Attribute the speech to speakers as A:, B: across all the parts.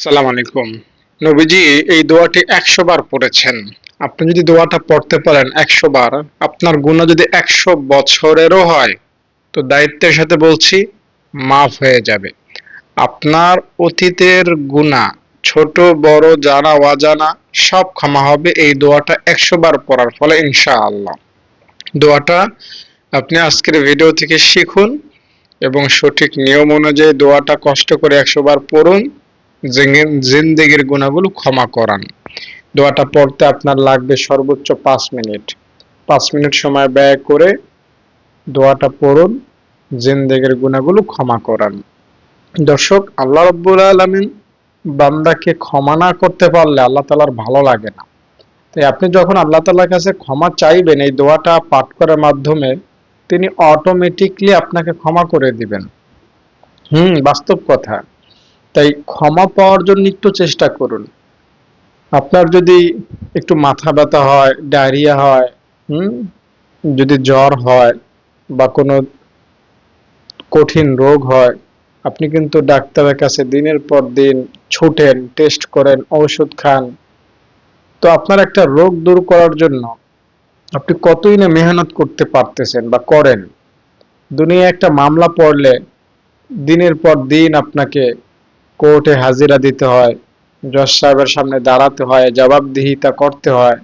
A: সালাম আলাইকুম। নবীজি, এই দোয়াটি একশো বার পড়েছেন। আপনি যদি দোয়াটা পড়তে পারেন একশো বার, আপনার গুণা যদি একশো বছরেরও হয়, তো দায়িত্বের সাথে বলছি, মাফ হয়ে যাবে। আপনার অতীতের গুণা ছোট, বড় জানা অজানা, সব ক্ষমা হবে এই দোয়াটা একশো বার পড়ার ফলে ইনশাআল্লাহ। দোয়াটা আপনি আজকের ভিডিও থেকে শিখুন এবং সঠিক নিয়ম অনুযায়ী দোয়াটা কষ্ট করে একশো বার পড়ুন। জিন্দেগির গুণাগুলো ক্ষমা করান। দোয়াটা পড়তে আপনার লাগবে সর্বোচ্চ পাঁচ মিনিট। পাঁচ মিনিট সময় ব্যয় করে দোয়াটা পড়ুন, জিন্দেগির গুণাগুলো ক্ষমা করান। দর্শক, আল্লাহ রব্বুল আলমিন বান্দাকে ক্ষমা না করতে পারলে আল্লাহ তালার ভালো লাগে না। তাই আপনি যখন আল্লাহ তালার কাছে ক্ষমা চাইবেন, এই দোয়াটা পাঠ করার মাধ্যমে তিনি অটোমেটিকলি আপনাকে ক্ষমা করে দিবেন। হুম, বাস্তব কথা। তাই ক্ষমা পাওয়ার জন্য একটু চেষ্টা করুন। আপনার যদি একটু মাথা ব্যথা হয়, ডায়রিয়া হয়, হুম? যদি জ্বর হয় বা কোনো কঠিন রোগ হয়, আপনি কিন্তু ডাক্তারের কাছে দিনের পর দিন ছুটেন, টেস্ট করেন, ঔষধ খান। তো আপনার একটা রোগ দূর করার জন্য আপনি কতই না মেহনত করতে পারতেছেন বা করেন। দুনিয়া একটা মামলা পড়লে দিনের পর দিন আপনাকে কোর্টে হাজিরা দিতে হয়, জজ সাহেবের সামনে দাঁড়াতে হয়, জবাবদিহিতা করতে হয়,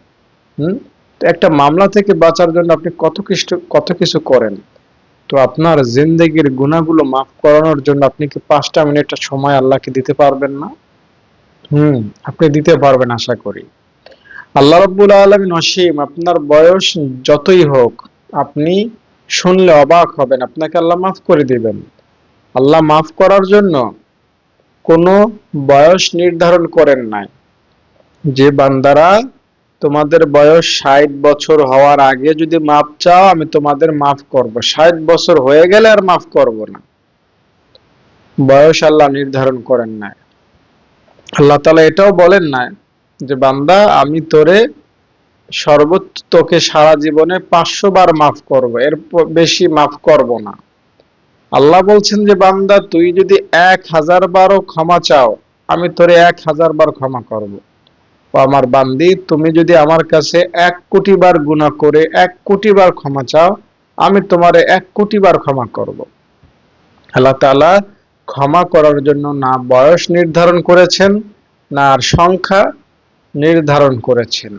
A: হুম? একটা মামলা থেকে বাঁচার জন্য আপনি কত কিছু কত কিছু করেন? তো আপনার জিন্দেগির গুণাগুলো মাফ করানোর জন্য আপনি কি পাঁচটা মিনিট সময় আল্লাহকে দিতে পারবেন না? হুম, আপনি দিতে পারবেন আশা করি। আল্লাহ রব্বুল আলমিন অসীম, আপনার বয়স যতই হোক, আপনি শুনলে অবাক হবেন, আপনাকে আল্লাহ মাফ করে দিবেন। আল্লাহ মাফ করার জন্য কোনো বয়স নির্ধারণ করেন নাই। যে বান্দারা তোমাদের বয়স ষাট বছর হওয়ার আগে যদি মাপ চাও, আমি তোমাদের মাফ করব। ষাট বছর হয়ে গেলে আর মাফ করব না। বয়স আল্লাহ নির্ধারণ করেন নাই। আল্লাহ তালা এটাও বলেন নাই যে, বান্দা, আমি তোরে সর্বোচ্চ তোকে সারা জীবনে পাঁচশো বার মাফ করব। এর বেশি মাফ করব না। আল্লাহ বলছেন যে, বান্দা, তুই যদি এক হাজার বারও ক্ষমা চাও, আমি তোরে এক হাজার বার ক্ষমা করব। আমার বান্দি, তুমি যদি আমার কাছে এক কোটি বার গুনাহ করে এক কোটি বার ক্ষমা চাও, আমি তোমারে এক কোটি বার ক্ষমা করব। আল্লাহ তাআলা ক্ষমা করার জন্য না বয়স নির্ধারণ করেছেন, না আর সংখ্যা নির্ধারণ করেছেন।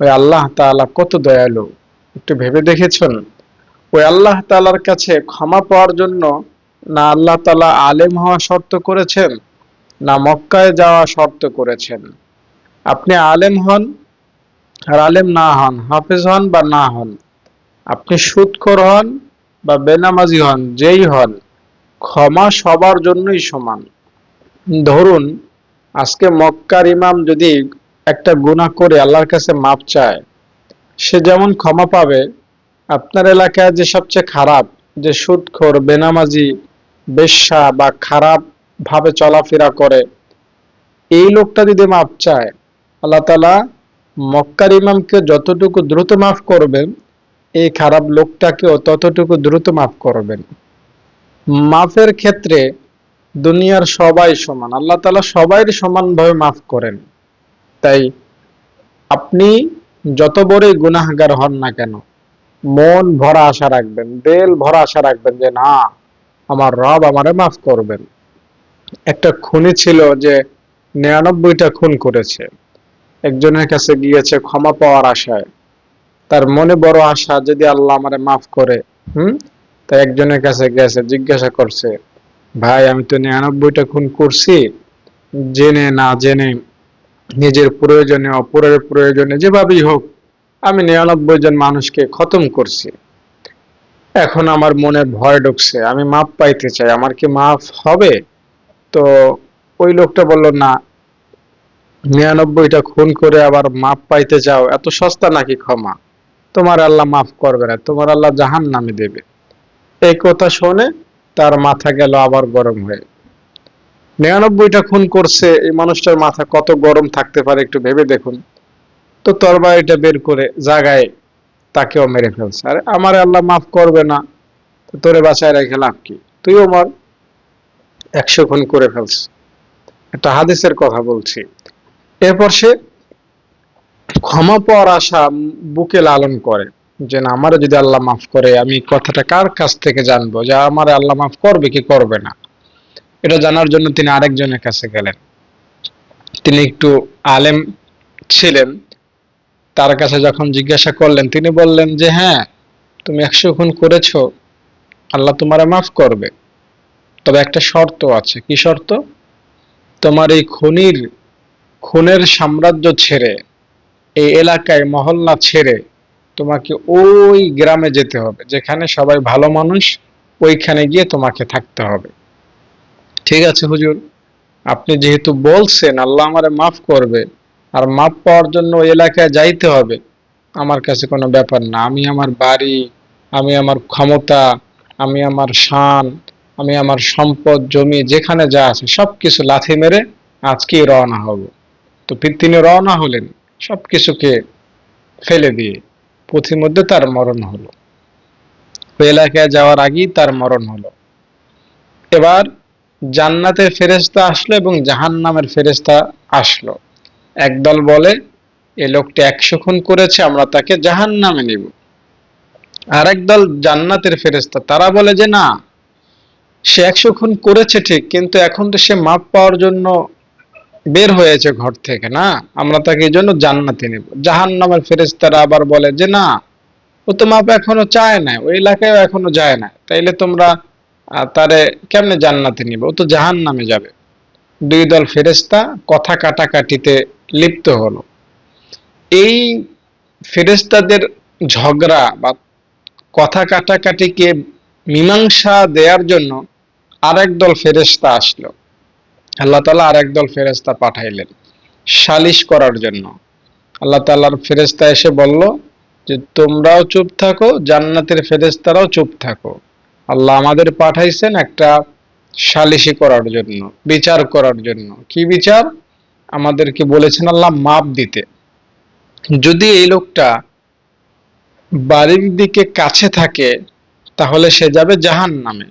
A: ওই আল্লাহ তাআলা কত দয়ালু, একটু ভেবে দেখেছেন? ওই আল্লাহ তালার কাছে ক্ষমা পাওয়ার জন্য না আল্লাহ তালা আলেম হওয়া শর্ত করেছেন, না মক্কায় যাওয়া শর্ত করেছেন। আপনি আলেম হন আর আলেম না হন, হাফেজ হন বা না হন। আপনি সুদখোর হন বা বেনামাজি হন, যেই হন, ক্ষমা সবার জন্যই সমান। ধরুন, আজকে মক্কার ইমাম যদি একটা গুণা করে আল্লাহর কাছে মাপ চায়, সে যেমন ক্ষমা পাবে আপনার এলাকায় যে সবচেয়ে খারাপ, যে সুদখোর, বেনামাজি, বেশ্যা বা খারাপ ভাবে চলাফেরা করে, এই লোকটা যদি মাপ চায়, আল্লাহ তালা মক্কার ইমামকে যতটুকু দ্রুত মাফ করবেন, এই খারাপ লোকটাকেও ততটুকু দ্রুত মাফ করবেন। মাফের ক্ষেত্রে দুনিয়ার সবাই সমান, আল্লাহ তালা সবাই সমানভাবে মাফ করেন। তাই আপনি যত বড়ই গুনাহগার হন না কেন মন ভরা আশা রাখবেন, দেল ভরা আশা রাখবেন যে না, আমার রব আমারে মাফ করবেন। একটা খুনি ছিল যে নিরানব্বইটা খুন করেছে। একজনের কাছে গিয়েছে ক্ষমা পাওয়ার আশায়। তার মনে বড় আশা, যদি আল্লাহ আমারে মাফ করে, হুম? তাই একজনের কাছে গেছে জিজ্ঞাসা করছে, ভাই, আমি তো নিরানব্বইটা খুন করছি। জেনে না জেনে নিজের প্রয়োজনে, অপরের প্রয়োজনে, যেভাবেই হোক আমি নিরানব্বই জন মানুষকে খতম করছি। এখন আমার মনে ভয় ঢুকছে, আমি মাপ পাইতে চাই, আমার কি মাফ হবে? তো ওই লোকটা বলল, না, নিরানব্বইটা খুন করে আবার মাপ পাইতে চাও, এত সস্তা নাকি ক্ষমা? তোমার আল্লাহ মাফ করবে না, তোমার আল্লাহ জাহান নামে দেবে। এই কথা শুনে তার মাথা গেল আবার গরম হয়ে। নিরানব্বইটা খুন করছে, এই মানুষটার মাথা কত গরম থাকতে পারে একটু ভেবে দেখুন। তো তরবারিটা বের করে জাগায় তাকেও মেরে ফেলছে। আরে আমার আল্লাহ মাফ করবে না তোরে বাঁচায় রেখে লাভ কি? তুইও মর একশো খুন করে ফেলছ। একটা হাদিসের কথা বলছি। এরপর সে ক্ষমা পাওয়ার আশা বুকে লালন করে, যে না আমারও যদি আল্লাহ মাফ করে, আমি কথাটা কার কাছ থেকে জানব? যে আমার আল্লাহ মাফ করবে কি করবে না? এটা জানার জন্য তিনি আরেকজনের কাছে গেলেন। তিনি একটু আলেম ছিলেন তার কাছে যখন জিজ্ঞাসা করলেন, তিনি বললেন যে হ্যাঁ তুমি একশো খুন করেছ। আল্লাহ তোমারে মাফ করবে। তবে একটা শর্ত আছে। কি শর্ত? তোমার এই খুনির, খুনের সাম্রাজ্য ছেড়ে, এই এলাকায় মহল্লা ছেড়ে তোমাকে ওই গ্রামে যেতে হবে। যেখানে সবাই ভালো মানুষ, ওইখানে গিয়ে তোমাকে থাকতে হবে। ঠিক আছে হুজুর, আপনি যেহেতু বলছেন, আল্লাহ আমারে মাফ করবে আর মাপ পাওয়ার জন্য ওই এলাকায় যাইতে হবে। আমার কাছে কোনো ব্যাপার না। আমি আমার বাড়ি, আমি আমার ক্ষমতা, আমি আমার শান, আমি আমার সম্পদ, জমি, যেখানে যা আছে সব কিছু লাথি মেরে আজকেই রওনা হব। তো তিনি রওনা হলেন সব কিছুকে ফেলে দিয়ে। পথিমধ্যে তার মরণ হলো। ওই এলাকায় যাওয়ার আগেই তার মরণ হলো। এবার জান্নাতের ফেরেস্তা আসলো এবং জাহান নামের ফেরেস্তা আসলো। একদল বলে, এ লোকটি একশো খুন করেছে, আমরা তাকে জাহান নামে নিব। আর একদল জান্নাতের ফেরেস্তা তারা বলে যে, না, সে একশো খুন করেছে ঠিক, কিন্তু এখন তো সে মাপ পাওয়ার জন্য বের হয়েছে ঘর থেকে, না? আমরা তাকে এই জন্য জান্নাতে নেব। জাহান নামের ফেরেস্তারা আবার বলে যে, না, ও তো মাপ এখনও চায় না ওই এলাকায় এখনও যায় না তাইলে তোমরা তারে কেমনে জান্নাতে নিবে? ও তো জাহান নামে যাবে। দুই দল ফেরেস্তা কথা কাটাকাটিতে লিপ্ত হলো। এই ফেরেস্তাদের ঝগড়া বা কথা কাটাকাটিকে মীমাংসা দেওয়ার জন্য আরেক দল ফেরেস্তা আসলো। আল্লাহ তালা আরেক দল ফেরেস্তা পাঠাইলেন সালিশ করার জন্য। আল্লাহ তাল্লাহর ফেরেস্তা এসে বলল যে, তোমরাও চুপ থাকো, জান্নাতের ফেরেস্তারাও চুপ থাকো। আল্লাহ আমাদের পাঠাইছেন একটা সালিশি করার জন্য, বিচার করার জন্য। কি বিচার? আমাদেরকে বলেছেন আল্লাহ মাপ দিতে। যদি এই লোকটা বাড়ির দিকে কাছে থাকে, তাহলে সে যাবে জাহান নামে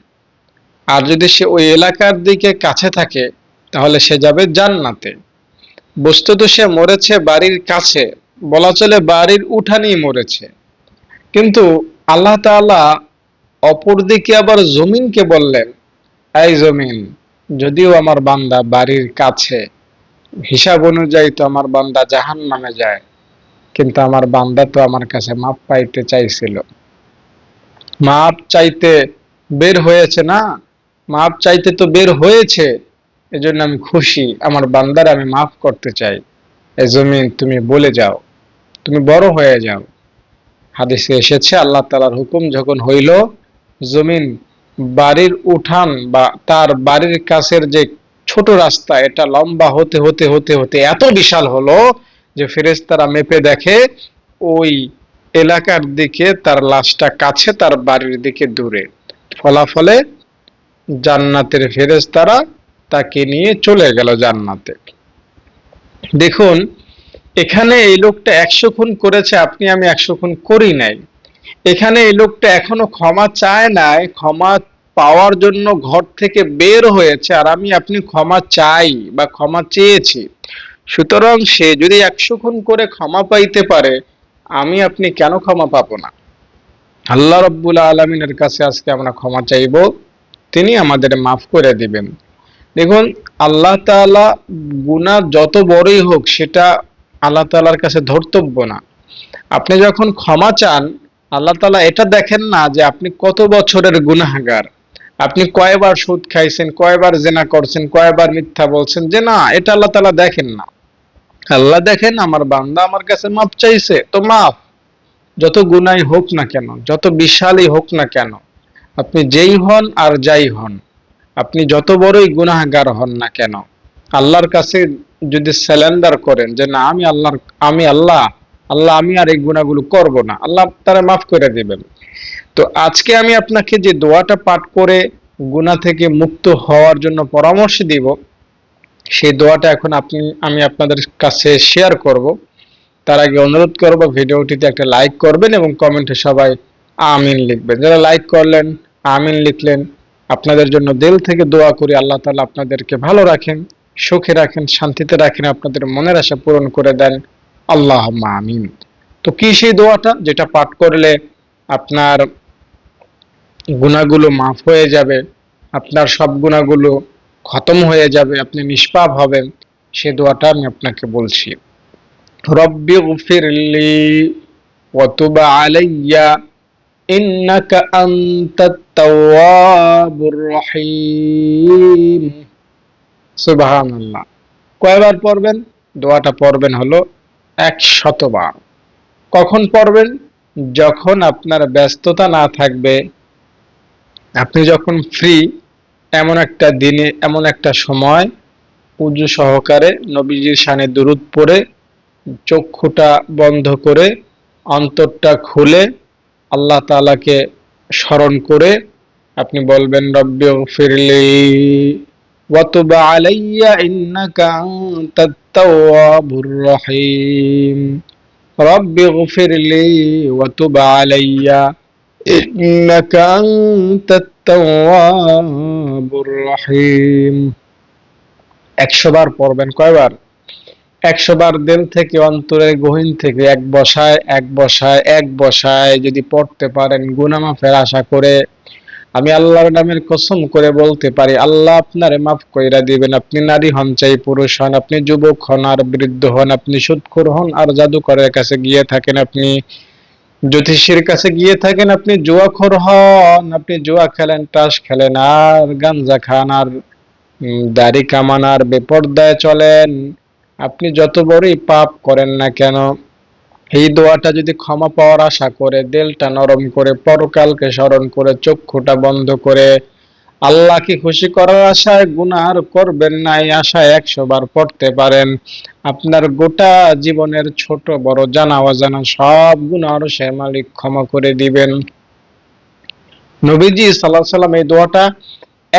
A: আর যদি সে ওই এলাকার দিকে কাছে থাকে, তাহলে সে যাবে জান্নাতে। বস্তুত সে মরেছে বাড়ির কাছে, বলা চলে বাড়ির উঠানেই মরেছে। কিন্তু আল্লাহ তাআলা অপরদিকে আবার জমিনকে বললেন, এই জমিন, যদিও আমার বান্দা বাড়ির কাছে হিসাব অনুযায়ী তো আমার বান্দা জাহান নামে যায়, কিন্তু আমার বান্দা তো আমার কাছে মাপ পাইতে চাইছিল। মাপ চাইতে বের হয়েছে না? মাপ চাইতে তো বের হয়েছে, এজন্য আমি খুশি, আমার বান্দার আমি মাফ করতে চাই। এ জমিন তুমি বলে যাও, তুমি বড় হয়ে যাও। হাদিসে এসেছে, আল্লাহ তালার হুকুম যখন হইল, জমিন বাড়ির উঠান বা তার বাড়ির কাছের যে ছোট রাস্তা, এটা লম্বা হতে হতে হতে হতে এত বিশাল হলো যে ফেরেস্তারা মেপে দেখে ওই এলাকার দিকে তার লাশটা কাছে তার বাড়ির দিকে দূরে। ফলাফলে জান্নাতের ফেরেস্তারা তাকে নিয়ে চলে গেল জান্নাতে। দেখুন, এখানে এই লোকটা একশো খুন করেছে, আপনি আমি একশো খুন করি নাই। এখানে এই লোকটা এখনও ক্ষমা চায় নাই, ক্ষমা পাওয়ার জন্য ঘর থেকে বের হয়েছে আর আমি আপনি ক্ষমা চাই বা ক্ষমা চেয়েছি। সুতরাং সে যদি একশো খুন করে ক্ষমা পাইতে পারে, আমি আপনি কেন ক্ষমা পাবো না? আল্লাহ রব্বুল আলমিনের কাছে আজকে আমরা ক্ষমা চাইব। তিনি আমাদের মাফ করে দিবেন। দেখুন, আল্লাহ তালা গুণা যত বড়ই হোক, সেটা আল্লাহ তালার কাছে ধর্তব্য না। আপনি যখন ক্ষমা চান, আল্লাহ তালা এটা দেখেন না যে আপনি কত বছরের গুনাহাগার। আপনি কয়বার সুদ খাইছেন, কয়বার জেনা করছেন, কয়বার মিথ্যা বলছেন, যে না, এটা আল্লাহ তালা দেখেন না। আল্লাহ দেখেন, আমার বান্দা আমার কাছে মাপ চাইছে, তো মাফ যত গুনাই হোক না কেন, যত বিশালই হোক না কেন, আপনি যেই হন আর যাই হন, আপনি যত বড়ই গুনাহগার হন না কেন, আল্লাহর কাছে যদি স্যালেন্ডার করেন যে না, আমি আল্লাহর, আমি আল্লাহ আল্লাহ আমি আর এই গুণাগুলো করব না, আল্লাহ তারা মাফ করে দেবেন। তো আজকে আমি আপনাকে যে দোয়াটা পাঠ করে গুণা থেকে মুক্ত হওয়ার জন্য পরামর্শ দিব, সেই দোয়াটা এখন আপনি, আমি আপনাদের কাছে শেয়ার করব। তার আগে অনুরোধ করব, ভিডিওটিতে একটা লাইক করবেন এবং কমেন্টে সবাই আমিন লিখবেন। যারা লাইক করলেন, আমিন লিখলেন, আপনাদের জন্য দিল থেকে দোয়া করি, আল্লাহ তালা আপনাদেরকে ভালো রাখেন, সুখে রাখেন, শান্তিতে রাখেন, আপনাদের মনের আশা পূরণ করে দেন। আল্লাহ আমিন। তো কি সেই দোয়াটা? যেটা পাঠ করলে আপনার গুণাগুলো মাফ হয়ে যাবে আপনার সব গুণাগুলো খতম হয়ে যাবে আপনি নিষ্পাপ হবেন সে দোয়াটা আমি আপনাকে বলছি রব্বি গফিরলি وتب علي إنك أنت التواب الرحيم সুবাহান আল্লাহ কয়বার পড়বেন দোয়াটা পড়বেন হলো এক শতবার কখন পড়বেন যখন আপনার ব্যস্ততা না থাকবে আপনি যখন ফ্রি এমন একটা দিনে এমন একটা সময় উজু সহকারে নবীজির সানে দুরুদ পড়ে চক্ষুটা বন্ধ করে অন্তরটা খুলে আল্লাহ তালাকে স্মরণ করে আপনি বলবেন রব্বি ফিরলি وتب علي إنك أنت التواب الرحيم رب اغفر لي وتب علي إنك أنت التواب الرحيم একশো বার পড়বেন কয়বার একশো বার দিল থেকে অন্তরের গহীন থেকে এক বসায় এক বসায় এক বসায় যদি পড়তে পারেন গুনামাফের আশা করে আমি আল্লাহর নামের কসম করে বলতে পারি আল্লাহ আপনারে মাফ কইরা দিবেন আপনি নারী হন চাই পুরুষ হন আপনি যুবক হন আর বৃদ্ধ হন আপনি সুৎখোর হন আর জাদুকরের কাছে গিয়ে থাকেন আপনি জ্যোতিষীর কাছে গিয়ে থাকেন, আপনি জুয়াখোর হন, আপনি জুয়া খেলেন, তাস খেলেন, আর গাঞ্জা খান, আর দাড়ি কামান, আর বেপর্দায় চলেন। আপনি যত বড়ই পাপ করেন না কেন, এই দোয়াটা যদি ক্ষমা পাওয়ার আশা করে, দিলটা নরম করে, পরকালকে স্মরণ করে, চক্ষুটা বন্ধ করে আল্লাহকে খুশি করার আশায় গুনার করবেন না, এই আশায় একশো বার পড়তে পারেন। আপনার গোটা জীবনের ছোট বড় জানা অজানা সব গুনার সে মালিক ক্ষমা করে দিবেন। নবীজি সাল্লাহ সাল্লাম এই দোয়াটা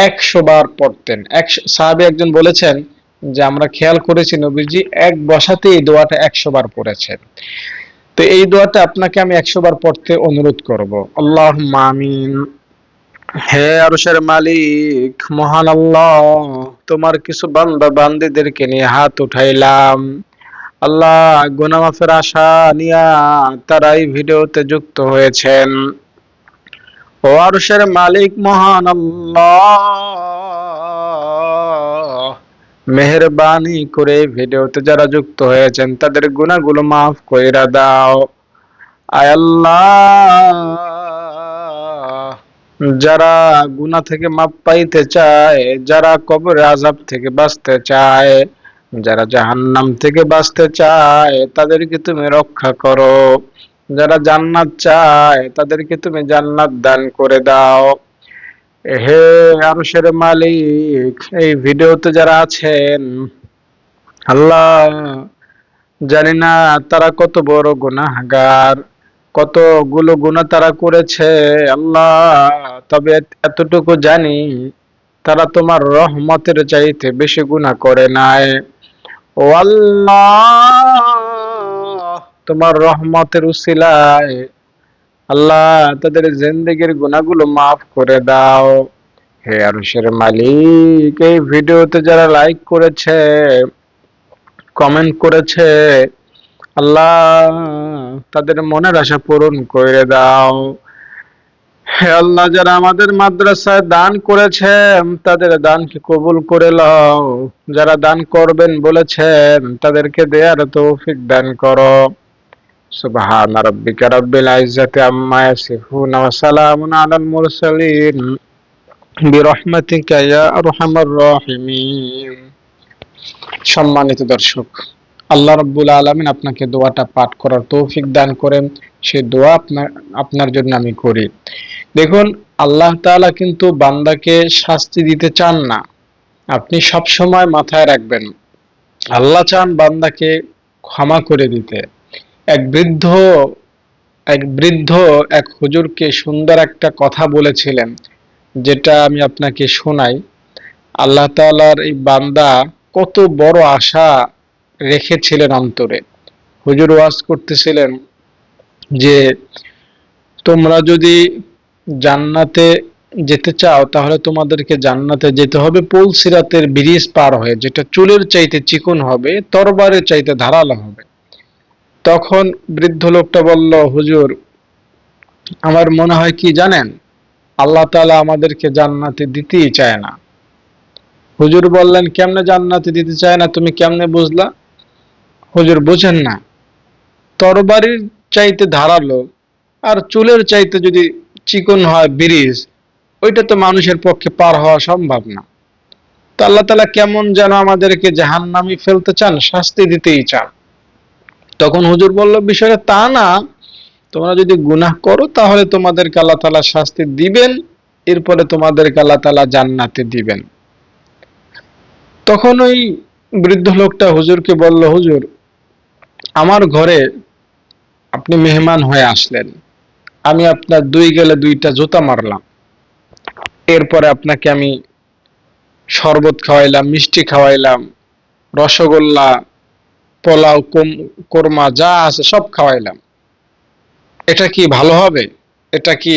A: একশো বার পড়তেন। একশো সাহাবি একজন বলেছেন যে, আমরা খেয়াল করেছি নবীজি, এক বসাতে এই দোয়াটা একশো বার পড়েছেন। তো এই দোয়াটা আপনাকে আমি একশো বার পড়তে অনুরোধ করব। আল্লাহ মামিন হে আরশের মালিক, মহান আল্লাহ, তোমার কিছু বান্দা বান্দিদেরকে নিয়ে হাত উঠাইলাম। আল্লাহ গুনামাফের আশা নিয়া তারা এই ভিডিওতে যুক্ত হয়েছেন। ও আরশের মালিক, মহান আল্লাহ, মেহরবানি করে ভিডিওতে যারা যুক্ত হয়েছেন, তাদের গুণাগুলো মাফ কইরা দাও। আয় আল্লাহ। যারা গুনাহ থেকে মাপ পাইতে চায়, যারা কবর আজাব থেকে বাঁচতে চায়, যারা জাহান্নাম থেকে বাঁচতে চায়, তাদেরকে তুমি রক্ষা করো। যারা জান্নাত চায়, তাদেরকে তুমি জান্নাত দান করে দাও। হে আরশের মালিক, এই ভিডিওতে যারা আছেন, আল্লাহ জানি না তারা কত বড় গুনাহগার। কতগুলো গুনাহ তারা করেছে, আল্লাহ, তবে এতটুকু জানি, তারা তোমার রহমতের চাইতে বেশি গুনাহ করে নাই। ও আল্লাহ, তোমার রহমতের উসিলায়, আল্লাহ, তাদের জিন্দগির গুণাগুলো মাফ করে দাও। হে আরশের মালিক, এই ভিডিওতে যারা লাইক করেছে কমেন্ট করেছে আল্লাহ তাদের মনের আশা পূরণ করে দাও হে আল্লাহ যারা আমাদের মাদ্রাসায় দান করেছেন তাদের দানকে কবুল করে লও যারা দান করবেন বলেছেন তাদেরকে দেয়ার তৌফিক দান করো سبحان ربك رب العزة عما يصفون وسلام على المرسلين برحمتك يا أرحم الراحمين সম্মানিত দর্শক আল্লাহ রব্বুল আলমিন আপনাকে দোয়াটা পাঠ করার তৌফিক দান করেন। সে দোয়া আপনার আপনার জন্য আমি করি। দেখুন, আল্লাহ তাআলা কিন্তু বান্দাকে শাস্তি দিতে চান না। আপনি সব সময় মাথায় রাখবেন, আল্লাহ চান বান্দাকে ক্ষমা করে দিতে। এক বৃদ্ধ এক বৃদ্ধ এক হুজুরকে সুন্দর একটা কথা বলেছিলেন, যেটা আমি আপনাকে শোনাই। আল্লাহ তালার এই বান্দা কত বড় আশা রেখেছিলেন অন্তরে। হুজুর ওয়াজ করতেছিলেন যে, তোমরা যদি জান্নাতে যেতে চাও, তাহলে তোমাদেরকে জান্নাতে যেতে হবে। পুল সিরাতের ব্রিজ পার হয়ে, যেটা চুলের চাইতে চিকন হবে, তরবারের চাইতে ধারালো হবে। তখন বৃদ্ধ লোকটা বলল, হুজুর, আমার মনে হয় কি জানেন? আল্লাহ তাআলা আমাদেরকে জান্নাতে দিতেই চায় না। হুজুর বললেন, কেমনে জান্নাতে দিতে চায় না? তুমি কেমনে বুঝলা? হুজুর বুঝেন না। তরবারির চাইতে ধারালো আর চুলের চাইতে যদি চিকন হয় ব্রিজ, ওইটা তো মানুষের পক্ষে পার হওয়া সম্ভব না। তো আল্লাহ তালা কেমন যেন আমাদেরকে জাহান্নামি ফেলতে চান, শাস্তি দিতেই চান। তখন হুজুর বলল, বিষয়টা তা না, তোমরা যদি গুনাহ করো তাহলে তোমাদেরকে আল্লাহ তালা শাস্তি দিবেন, এরপরে তোমাদেরকে আল্লাহ তালা জান্নাতে দিবেন। তখন ওই বৃদ্ধ লোকটা হুজুরকে বলল, হুজুর আমার ঘরে আপনি মেহমান হয়ে আসলেন। আমি আপনার দুই গেলে দুইটা জুতা মারলাম। এরপরে আপনাকে আমি শরবত খাওয়াইলাম, মিষ্টি খাওয়াইলাম, রসগোল্লা, পোলাও কোরমা যা আছে সব খাওয়াইলাম। এটা কি ভালো হবে? এটা কি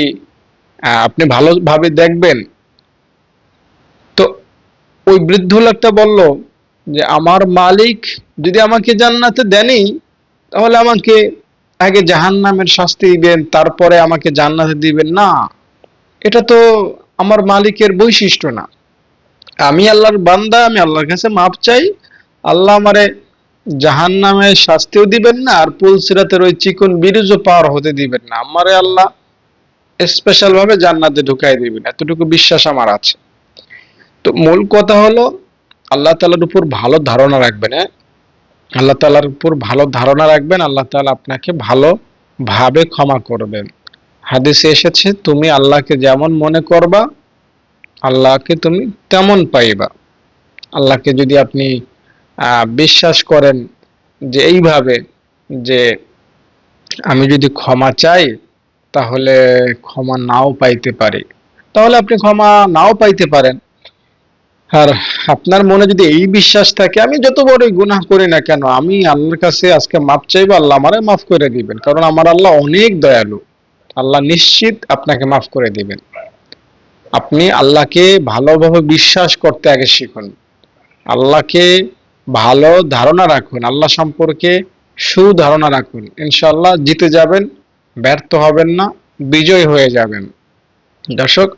A: আপনি ভালোভাবে দেখবেন? তো ওই বৃদ্ধ লোকটা বলল যে, আমার মালিক যদি আমাকে জান্নাতে দেনই তাহলে আমাকে আগে জাহান্নামের শাস্তি দিবেন, তারপরে আমাকে জান্নাতে দিবেন। না, এটা তো আমার মালিকের বৈশিষ্ট্য না। আমি আল্লাহর বান্দা, আমি আল্লাহর কাছে মাপ চাই। আল্লাহ আমারে জাহান নামে শাস্তিও দিবেন না, আর পুল সিরাতের ওই চিকন বিরুজও পার হতে দিবেন না। আমারে আল্লাহ স্পেশাল ভাবে জান্নাতে ঢুকাই দিবেন। এতটুকু বিশ্বাস আমার আছে। তো মূল কথা হলো, আল্লাহ তালার উপর ভালো ধারণা রাখবেন হ্যাঁ? আল্লাহ তালার উপর ভালো ধারণা রাখবেন, আল্লাহ তাআলা আপনাকে ভালো ভাবে ক্ষমা করবেন। হাদিসে এসেছে, তুমি আল্লাহকে যেমন মনে করবা, আল্লাহকে তুমি তেমন পাইবা। আল্লাহকে যদি আপনি বিশ্বাস করেন যে এইভাবে যে আমি যদি ক্ষমা চাই, তাহলে ক্ষমা নাও পাইতে পারি। তাহলে আপনি ক্ষমা নাও পাইতে পারেন। আর আপনার মনে যদি এই বিশ্বাস থাকে, আমি যত বড়ই গুনাহ করি না কেন, আমি আল্লাহর কাছে আজকে মাপ চাইব, আল্লাহ আমারে মাফ করে দিবেন। কারণ আমার আল্লাহ অনেক দয়ালু। আল্লাহ নিশ্চিত আপনাকে মাফ করে দিবেন। আপনি আল্লাহকে ভালোভাবে বিশ্বাস করতে আগে শিখুন। আল্লাহকে ভালো ধারণা রাখুন। আল্লাহ সম্পর্কে সুধারণা রাখুন। ইনশাআল্লাহ জিতে যাবেন, ব্যর্থ হবেন না, বিজয় হয়ে যাবেন। দর্শক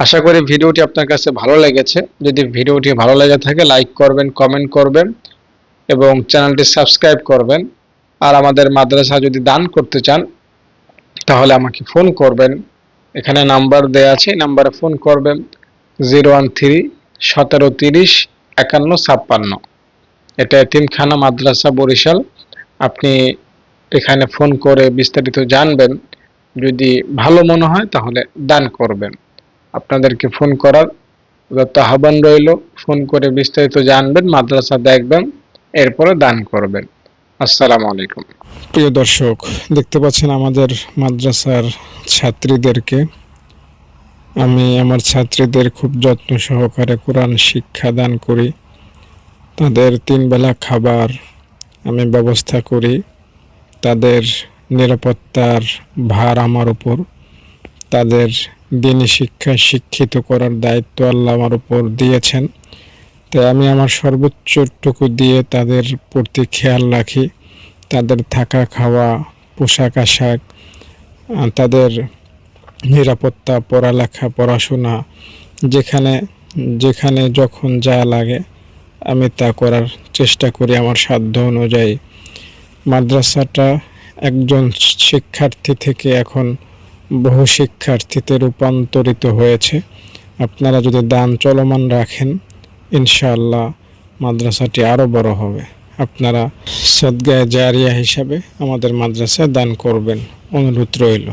A: আশা করি ভিডিওটি আপনার কাছে ভালো লেগেছে। যদি ভিডিওটি ভালো লেগে থাকে, লাইক করবেন, কমেন্ট করবেন এবং চ্যানেলটি সাবস্ক্রাইব করবেন। আর আমাদের মাদ্রাসা যদি দান করতে চান, তাহলে আমাকে ফোন করবেন। এখানে নাম্বার দেয়া আছে নাম্বারে ফোন করবেন। জিরো ওয়ান থ্রি, সতেরো তিরিশ, একান্ন, ছাপ্পান্ন। এটা এতিমখানা, মাদ্রাসা, বরিশাল। আপনি এখানে ফোন করে বিস্তারিত জানবেন। যদি ভালো মনে হয়, তাহলে দান করবেন। আপনাদেরকে ফোন করার যত আহ্বান রইল ফোন করে বিস্তারিত জানবেন, মাদ্রাসা দেখবেন, এরপরে দান করবেন। আসসালামু আলাইকুম। প্রিয় দর্শক, দেখতে পাচ্ছেন আমাদের মাদ্রাসার ছাত্রীদেরকে। আমি আমার ছাত্রীদের খুব যত্ন সহকারে কোরআন শিক্ষা দান করি। তাদের তিন বেলা খাবার আমি ব্যবস্থা করি। তাদের নিরাপত্তার ভার আমার উপর। তাদের দিনী শিক্ষা শিক্ষিত করার দায়িত্ব আল্লাহ আমার উপর দিয়েছেন। তাই আমি আমার সর্বোচ্চটুকু দিয়ে তাদের প্রতি খেয়াল রাখি। তাদের থাকা খাওয়া, পোশাক আশাক তাদের নিরাপত্তা, পড়ালেখা, পড়াশোনা, যেখানে যেখানে যখন যা লাগে, আমি তা করার চেষ্টা করি আমার সাধ্য অনুযায়ী। মাদ্রাসাটা একজন শিক্ষার্থী থেকে এখন বহু শিক্ষার্থীতে রূপান্তরিত হয়েছে। আপনারা যদি দান চলমান রাখেন, ইনশাআল্লাহ মাদ্রাসাটি আরও বড় হবে। আপনারা সদগায় জারিয়া হিসাবে আমাদের মাদ্রাসায় দান করবেন। অনুরোধ রইল।